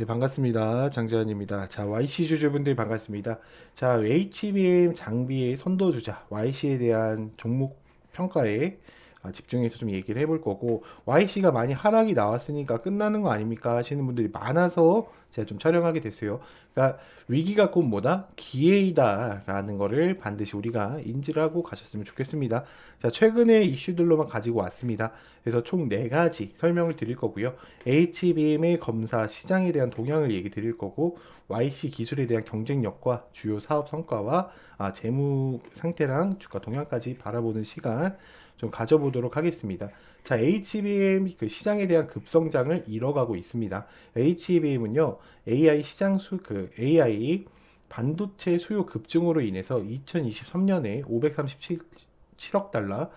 네, 반갑습니다. 장재현입니다. 자, YC 주주분들 반갑습니다. 자, HBM 장비의 선도주자 YC에 대한 종목 평가에 아, 집중해서 좀 얘기를 해볼 거고 YC가 많이 하락이 나왔으니까 끝나는 거 아닙니까 하시는 분들이 많아서 제가 좀 촬영하게 됐어요. 그러니까 위기가 곧 뭐다? 기회이다라는 거를 반드시 우리가 인지를 하고 가셨으면 좋겠습니다. 자, 최근의 이슈들로만 가지고 왔습니다. 그래서 총 네 가지 설명을 드릴 거고요. HBM의 검사 시장에 대한 동향을 얘기 드릴 거고 YC 기술에 대한 경쟁력과 주요 사업 성과와 아, 재무 상태랑 주가 동향까지 바라보는 시간 좀 가져보도록 하겠습니다. 자, HBM 그 시장에 대한 급성장을 이뤄가고 있습니다. HBM은요, AI 시장 수, 그 AI 반도체 수요 급증으로 인해서 2023년에 537억 달러,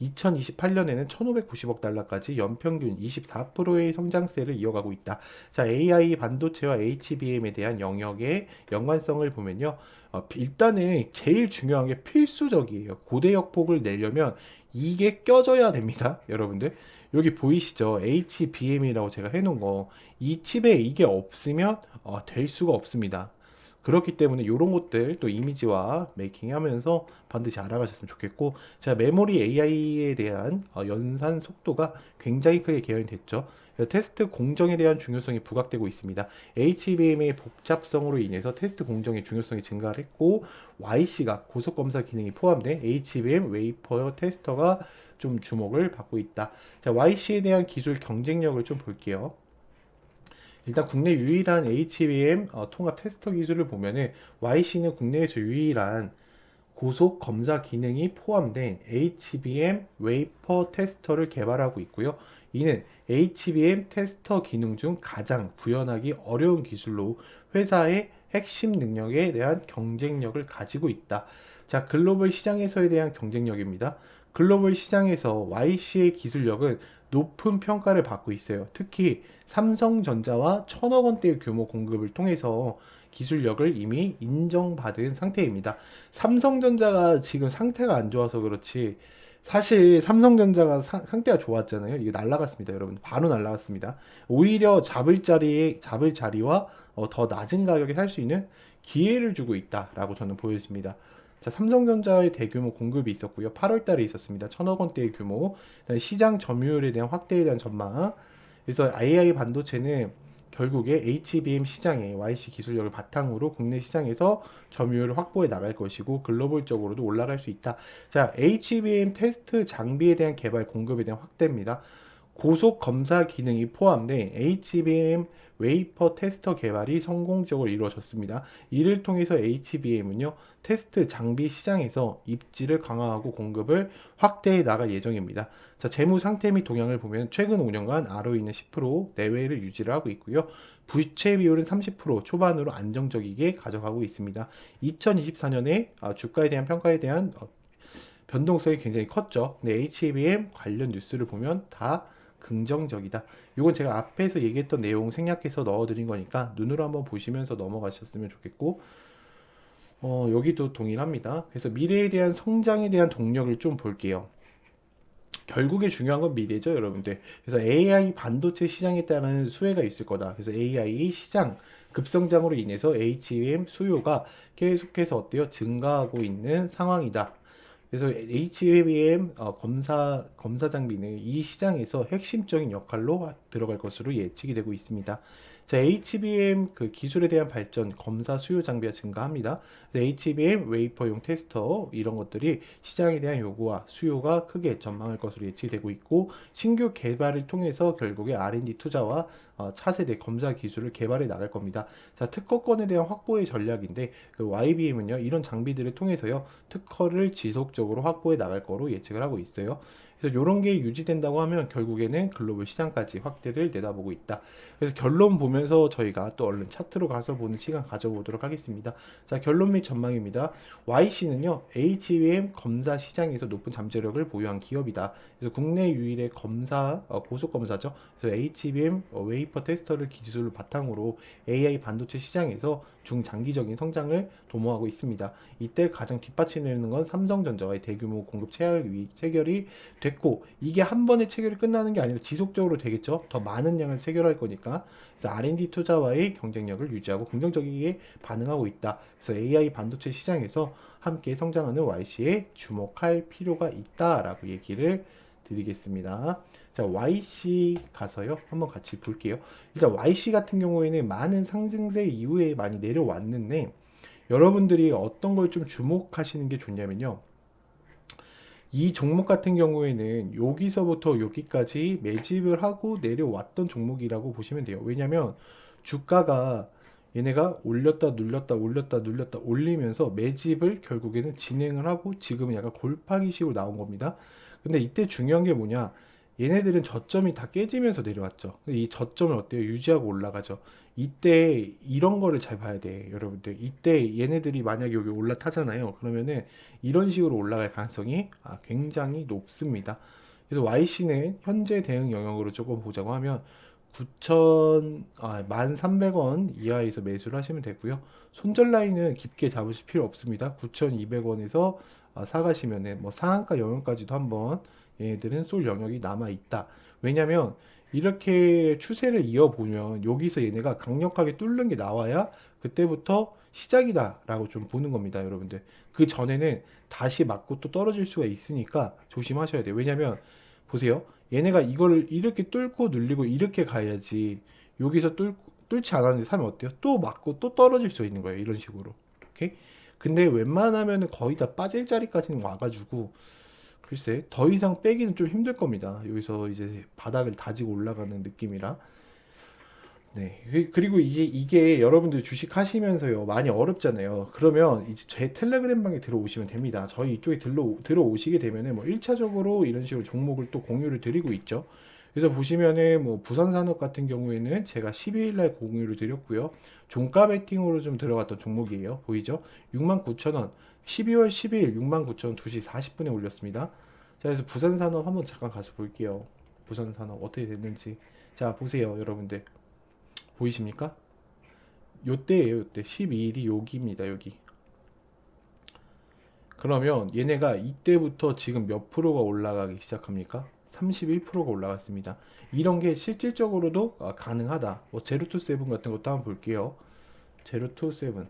2028년에는 1,590억 달러까지 연평균 24%의 성장세를 이어가고 있다. 자, AI 반도체와 HBM에 대한 영역의 연관성을 보면요. 어, 일단은 제일 중요한 게 필수적이에요. 고대 역폭을 내려면 이게 껴져야 됩니다. 여러분들. 여기 보이시죠? HBM이라고 제가 해놓은 거. 이 칩에 이게 없으면 어, 될 수가 없습니다. 그렇기 때문에 이런 것들 또 이미지와 메이킹 하면서 반드시 알아가셨으면 좋겠고 자 메모리 AI에 대한 어, 연산 속도가 굉장히 크게 개연이 됐죠. 테스트 공정에 대한 중요성이 부각되고 있습니다. HBM의 복잡성으로 인해서 테스트 공정의 중요성이 증가를 했고 YC가 고속 검사 기능이 포함된 HBM 웨이퍼 테스터가 좀 주목을 받고 있다. 자, YC에 대한 기술 경쟁력을 좀 볼게요. 일단 국내 유일한 HBM 어, 통합 테스터 기술을 보면은 YC는 국내에서 유일한 고속 검사 기능이 포함된 HBM 웨이퍼 테스터를 개발하고 있고요. 이는 HBM 테스터 기능 중 가장 구현하기 어려운 기술로 회사의 핵심 능력에 대한 경쟁력을 가지고 있다. 자, 글로벌 시장에서에 대한 경쟁력입니다. 글로벌 시장에서 YC의 기술력은 높은 평가를 받고 있어요. 특히 삼성전자와 천억 원대의 규모 공급을 통해서 기술력을 이미 인정받은 상태입니다. 삼성전자가 지금 상태가 안 좋아서 그렇지 사실 삼성전자가 사- 상태가 좋았잖아요. 이게 날라갔습니다, 여러분. 바로 날라갔습니다. 오히려 잡을 자리에 잡을 자리와 어, 더 낮은 가격에 살 수 있는 기회를 주고 있다라고 저는 보여집니다. 자, 삼성전자의 대규모 공급이 있었고요. 8월 달에 있었습니다. 천억 원대의 규모. 시장 점유율에 대한 확대에 대한 전망. 그래서 AI 반도체는 결국에 HBM 시장의 YC 기술력을 바탕으로 국내 시장에서 점유율을 확보해 나갈 것이고 글로벌적으로도 올라갈 수 있다. 자, HBM 테스트 장비에 대한 개발 공급에 대한 확대입니다. 고속 검사 기능이 포함된 HBM 웨이퍼 테스터 개발이 성공적으로 이루어졌습니다. 이를 통해서 HBM은요, 테스트 장비 시장에서 입지를 강화하고 공급을 확대해 나갈 예정입니다. 자, 재무 상태 및 동향을 보면 최근 5년간 ROE는 10% 내외를 유지를 하고 있고요. 부채 비율은 30% 초반으로 안정적이게 가져가고 있습니다. 2024년에 아, 주가에 대한 평가에 대한 어, 변동성이 굉장히 컸죠. 근데 HBM 관련 뉴스를 보면 다 긍정적이다. 이건 제가 앞에서 얘기했던 내용 생략해서 넣어드린 거니까 눈으로 한번 보시면서 넘어가셨으면 좋겠고 어, 여기도 동일합니다. 그래서 미래에 대한 성장에 대한 동력을 좀 볼게요. 결국에 중요한 건 미래죠, 여러분들. 그래서 AI 반도체 시장에 따른 수혜가 있을 거다. 그래서 AI 시장 급성장으로 인해서 HBM 수요가 계속해서 어때요? 증가하고 있는 상황이다. 그래서 HBM 어, 검사 검사 장비는 이 시장에서 핵심적인 역할로 들어갈 것으로 예측이 되고 있습니다. 자, HBM 그 기술에 대한 발전, 검사 수요 장비가 증가합니다. HBM 웨이퍼용 테스터 이런 것들이 시장에 대한 요구와 수요가 크게 전망할 것으로 예측되고 있고 신규 개발을 통해서 결국에 R&D 투자와 어, 차세대 검사 기술을 개발해 나갈 겁니다. 자, 특허권에 대한 확보의 전략인데 그 YBM은요 이런 장비들을 통해서요 특허를 지속적으로 확보해 나갈 거로 예측을 하고 있어요. 그래서 이런 게 유지된다고 하면 결국에는 글로벌 시장까지 확대를 내다보고 있다. 그래서 결론 보면서 저희가 또 얼른 차트로 가서 보는 시간 가져보도록 하겠습니다. 자, 결론 및 전망입니다. YC는요, HBM 검사 시장에서 높은 잠재력을 보유한 기업이다. 그래서 국내 유일의 검사, 어, 고속 검사죠. 그래서 HBM 어, 웨이퍼 테스터를 기술을 바탕으로 AI 반도체 시장에서 중장기적인 성장을 도모하고 있습니다. 이때 가장 뒷받침되는 건 삼성전자와의 대규모 공급 체결이 됐고 이게 한 번에 체결이 끝나는 게 아니라 지속적으로 되겠죠. 더 많은 양을 체결할 거니까. 그래서 R&D 투자와의 경쟁력을 유지하고 긍정적이게 반응하고 있다. 그래서 AI 반도체 시장에서 함께 성장하는 YC에 주목할 필요가 있다라고 얘기를 드리겠습니다. 자, YC 가서요. 한번 같이 볼게요. 일단 YC 같은 경우에는 많은 상승세 이후에 많이 내려왔는데 여러분들이 어떤 걸 좀 주목하시는 게 좋냐면요. 이 종목 같은 경우에는 여기서부터 여기까지 매집을 하고 내려왔던 종목이라고 보시면 돼요. 왜냐면 주가가 얘네가 올렸다 눌렸다 올렸다 눌렸다 올리면서 매집을 결국에는 진행을 하고 지금은 약간 골파기식으로 나온 겁니다. 근데 이때 중요한 게 뭐냐? 얘네들은 저점이 다 깨지면서 내려왔죠. 이 저점을 어때요? 유지하고 올라가죠. 이때 이런 거를 잘 봐야 돼, 여러분들. 이때 얘네들이 만약에 여기 올라타잖아요. 그러면은 이런 식으로 올라갈 가능성이 아, 굉장히 높습니다. 그래서 YC는 현재 대응 영역으로 조금 보자고 하면 9천 아, 1,300원 이하에서 매수를 하시면 되고요. 손절 라인은 깊게 잡으실 필요 없습니다. 9,200원에서 아, 사가시면은 뭐 상한가 영역까지도 한번 얘네들은 쏠 영역이 남아 있다. 왜냐면 이렇게 추세를 이어보면 여기서 얘네가 강력하게 뚫는 게 나와야 그때부터 시작이다라고 좀 보는 겁니다, 여러분들. 그 전에는 다시 맞고 또 떨어질 수가 있으니까 조심하셔야 돼요. 왜냐면 보세요. 얘네가 이거를 이렇게 뚫고 눌리고 이렇게 가야지 여기서 뚫, 뚫지 않았는데 사면 어때요? 또 맞고 또 떨어질 수 있는 거예요. 이런 식으로. 오케이? 근데 웬만하면 거의 다 빠질 자리까지는 와가지고 글쎄 더 이상 빼기는 좀 힘들 겁니다. 여기서 이제 바닥을 다지고 올라가는 느낌이라. 네. 그- 그리고 이게, 이게 여러분들 주식 하시면서요, 많이 어렵잖아요. 그러면 이제 제 텔레그램 방에 들어오시면 됩니다. 저희 이쪽에 들러, 들어오시게 되면은 뭐 1차적으로 이런 식으로 종목을 또 공유를 드리고 있죠. 그래서 보시면은 뭐 부산산업 같은 경우에는 제가 12일 날 공유를 드렸고요. 종가 베팅으로 좀 들어갔던 종목이에요. 보이죠? 69,000원. 12월 10일 69,000원 2시 40분에 올렸습니다. 자, 그래서 부산산업 한번 잠깐 가서 볼게요. 부산산업 어떻게 됐는지. 자, 보세요, 여러분들. 보이십니까? 요때예요, 요때. 12일이 여기입니다, 여기. 그러면 얘네가 이때부터 지금 몇 프로가 올라가기 시작합니까? 31%가 올라갔습니다. 이런 게 실질적으로도 아, 가능하다. 뭐 제로 투 세븐 같은 것도 한번 볼게요. 제로 투 세븐.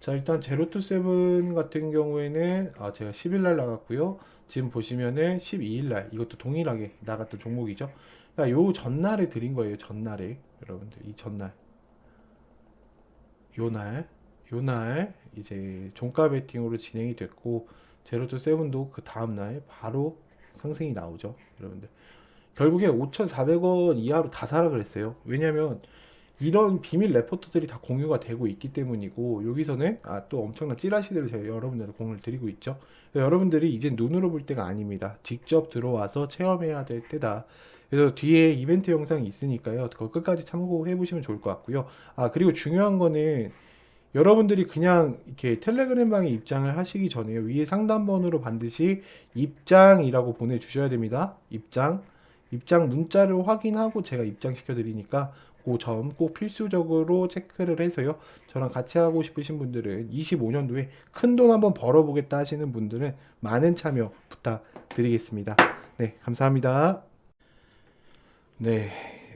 자, 일단 제로 투 세븐 같은 경우에는 아, 제가 10일 날 나갔고요. 지금 보시면은 12일 날 이것도 동일하게 나갔던 종목이죠. 그러니까 요 전날에 드린 거예요. 전날에 여러분들 이 전날 요날 요날 이제 종가 베팅으로 진행이 됐고 제로 투 세븐도 그 다음 날 바로 상승이 나오죠. 여러분들 결국에 5,400원 이하로 다 사라 그랬어요. 왜냐면 이런 비밀 레포트들이 다 공유가 되고 있기 때문이고 여기서는 아, 또 엄청난 찌라시들을 제가 여러분들한테 공유를 드리고 있죠. 여러분들이 이제 눈으로 볼 때가 아닙니다. 직접 들어와서 체험해야 될 때다. 그래서 뒤에 이벤트 영상이 있으니까요. 그거 끝까지 참고해 보시면 좋을 것 같고요. 아, 그리고 중요한 거는 여러분들이 그냥 이렇게 텔레그램 방에 입장을 하시기 전에요. 위에 상단번호로 반드시 입장이라고 보내주셔야 됩니다. 입장. 입장 문자를 확인하고 제가 입장시켜 드리니까 그 점 꼭 필수적으로 체크를 해서요. 저랑 같이 하고 싶으신 분들은 25년도에 큰 돈 한번 벌어보겠다 하시는 분들은 많은 참여 부탁드리겠습니다. 네, 감사합니다. 네,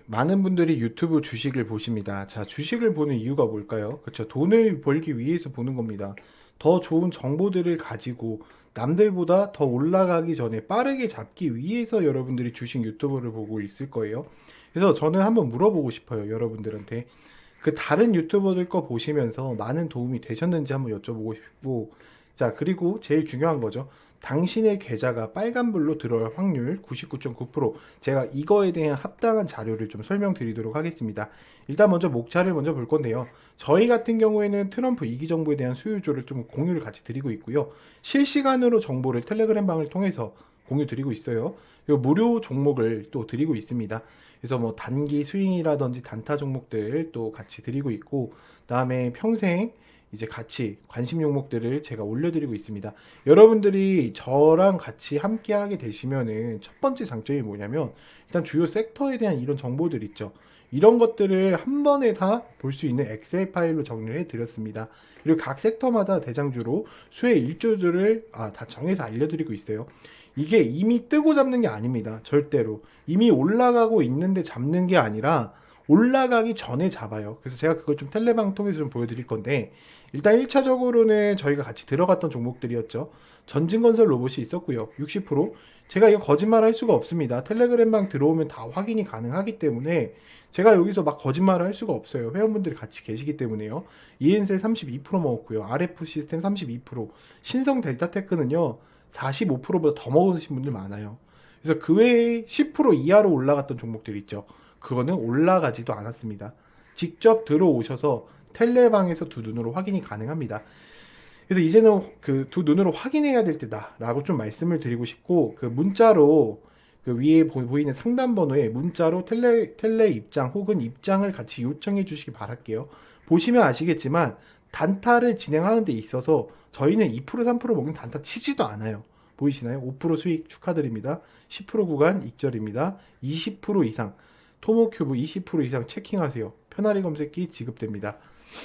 많은 분들이 유튜브 주식을 보십니다. 자, 주식을 보는 이유가 뭘까요? 그렇죠. 돈을 벌기 위해서 보는 겁니다. 더 좋은 정보들을 가지고 남들보다 더 올라가기 전에 빠르게 잡기 위해서 여러분들이 주식 유튜브를 보고 있을 거예요. 그래서 저는 한번 물어보고 싶어요, 여러분들한테. 그 다른 유튜버들 거 보시면서 많은 도움이 되셨는지 한번 여쭤보고 싶고, 자, 그리고 제일 중요한 거죠. 당신의 계좌가 빨간불로 들어올 확률 99.9%. 제가 이거에 대한 합당한 자료를 좀 설명드리도록 하겠습니다. 일단 먼저 목차를 먼저 볼 건데요. 저희 같은 경우에는 트럼프 이기 정부에 대한 수요조를 좀 공유를 같이 드리고 있고요. 실시간으로 정보를 텔레그램 방을 통해서 공유 드리고 있어요. 그리고 무료 종목을 또 드리고 있습니다. 그래서 뭐 단기 스윙이라든지 단타 종목들 또 같이 드리고 있고, 그다음에 평생 이제 같이 관심 종목들을 제가 올려드리고 있습니다. 여러분들이 저랑 같이 함께 하게 되시면은 첫 번째 장점이 뭐냐면 일단 주요 섹터에 대한 이런 정보들 있죠. 이런 것들을 한 번에 다 볼 수 있는 엑셀 파일로 정리를 해드렸습니다. 그리고 각 섹터마다 대장주로 수의 일조들을 아, 다 정해서 알려드리고 있어요. 이게 이미 뜨고 잡는 게 아닙니다. 절대로. 이미 올라가고 있는데 잡는 게 아니라 올라가기 전에 잡아요. 그래서 제가 그걸 좀 텔레방 통해서 좀 보여드릴 건데 일단 1차적으로는 저희가 같이 들어갔던 종목들이었죠. 전진건설 로봇이 있었고요. 60% 제가 이거 거짓말 할 수가 없습니다. 텔레그램방 들어오면 다 확인이 가능하기 때문에 제가 여기서 막 거짓말을 할 수가 없어요. 회원분들이 같이 계시기 때문에요. 이엔셀 32% 먹었고요. RF 시스템 32%, 신성 델타테크는요. 45%보다 더 먹으신 분들 많아요. 그래서 그 외에 10% 이하로 올라갔던 종목들 있죠. 그거는 올라가지도 않았습니다. 직접 들어오셔서 텔레방에서 두 눈으로 확인이 가능합니다. 그래서 이제는 그 두 눈으로 확인해야 될 때다라고 좀 말씀을 드리고 싶고 그 문자로 그 위에 보- 보이는 상담 번호에 문자로 텔레 텔레 입장 혹은 입장을 같이 요청해 주시기 바랄게요. 보시면 아시겠지만 단타를 진행하는 데 있어서 저희는 2% 3% 먹는 단타 치지도 않아요. 보이시나요? 5% 수익 축하드립니다. 10% 구간 익절입니다. 20% 이상 토모큐브 20% 이상 체킹하세요. 편하리 검색기 지급됩니다.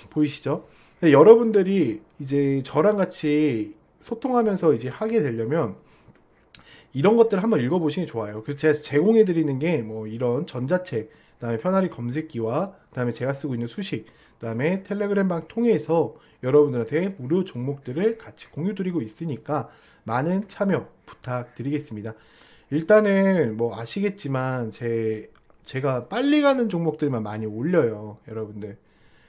보이시죠? 근데 여러분들이 이제 저랑 같이 소통하면서 이제 하게 되려면 이런 것들을 한번 읽어보시는 게 좋아요. 그래서 제가 제공해 드리는 게 뭐 이런 전자책, 그다음에 편하리 검색기와 그다음에 제가 쓰고 있는 수식, 그다음에 텔레그램 방 통해서 여러분들한테 무료 종목들을 같이 공유 드리고 있으니까 많은 참여 부탁드리겠습니다. 일단은 뭐 아시겠지만 제 제가 빨리 가는 종목들만 많이 올려요, 여러분들.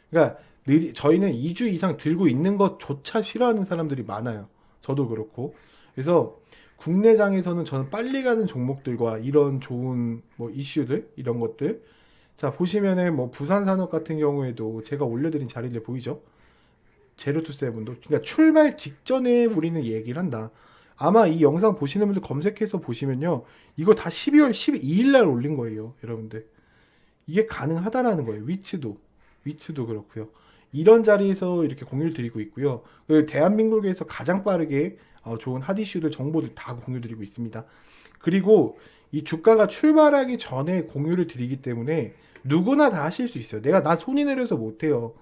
그러니까 느리, 저희는 2주 이상 들고 있는 것조차 싫어하는 사람들이 많아요. 저도 그렇고. 그래서 국내장에서는 저는 빨리 가는 종목들과 이런 좋은 뭐 이슈들 이런 것들 자 보시면은 뭐 부산산업 같은 경우에도 제가 올려드린 자리들 보이죠? 제로투 세븐도 그러니까 출발 직전에 우리는 얘기를 한다. 아마 이 영상 보시는 분들 검색해서 보시면요 이거 다 12월 12일 날 올린 거예요, 여러분들. 이게 가능하다라는 거예요. 위치도 위치도 그렇고요. 이런 자리에서 이렇게 공유를 드리고 있고요. 대한민국에서 가장 빠르게 어, 좋은 핫이슈들 정보들 다 공유 드리고 있습니다. 그리고 이 주가가 출발하기 전에 공유를 드리기 때문에 누구나 다 하실 수 있어요. 내가 나 손이 내려서 못해요.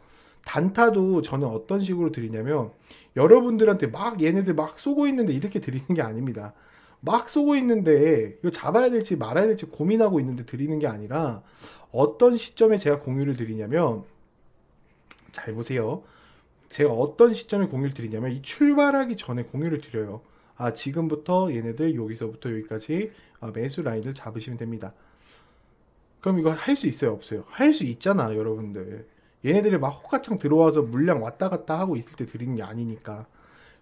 단타도 저는 어떤 식으로 드리냐면 여러분들한테 막 얘네들 막 쏘고 있는데 이렇게 드리는 게 아닙니다. 막 쏘고 있는데 이거 잡아야 될지 말아야 될지 고민하고 있는데 드리는 게 아니라 어떤 시점에 제가 공유를 드리냐면 잘 보세요. 제가 어떤 시점에 공유를 드리냐면 이 출발하기 전에 공유를 드려요. 아 지금부터 얘네들 여기서부터 여기까지 아, 매수 라인을 잡으시면 됩니다. 그럼 이거 할 수 있어요 없어요? 할 수 있잖아 여러분들. 얘네들이 막 호가창 들어와서 물량 왔다 갔다 하고 있을 때 드리는 게 아니니까.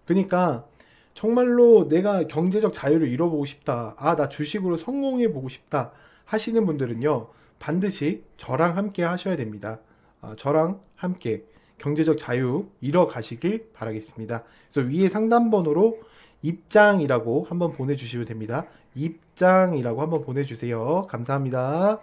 그러니까 정말로 내가 경제적 자유를 잃어보고 싶다. 아 나 주식으로 성공해 보고 싶다. 하시는 분들은요 반드시 저랑 함께 하셔야 됩니다. 아, 저랑 함께 경제적 자유 잃어 가시길 바라겠습니다. 그래서 위에 상담 번호로 입장이라고 한번 보내주시면 됩니다. 입장이라고 한번 보내주세요. 감사합니다.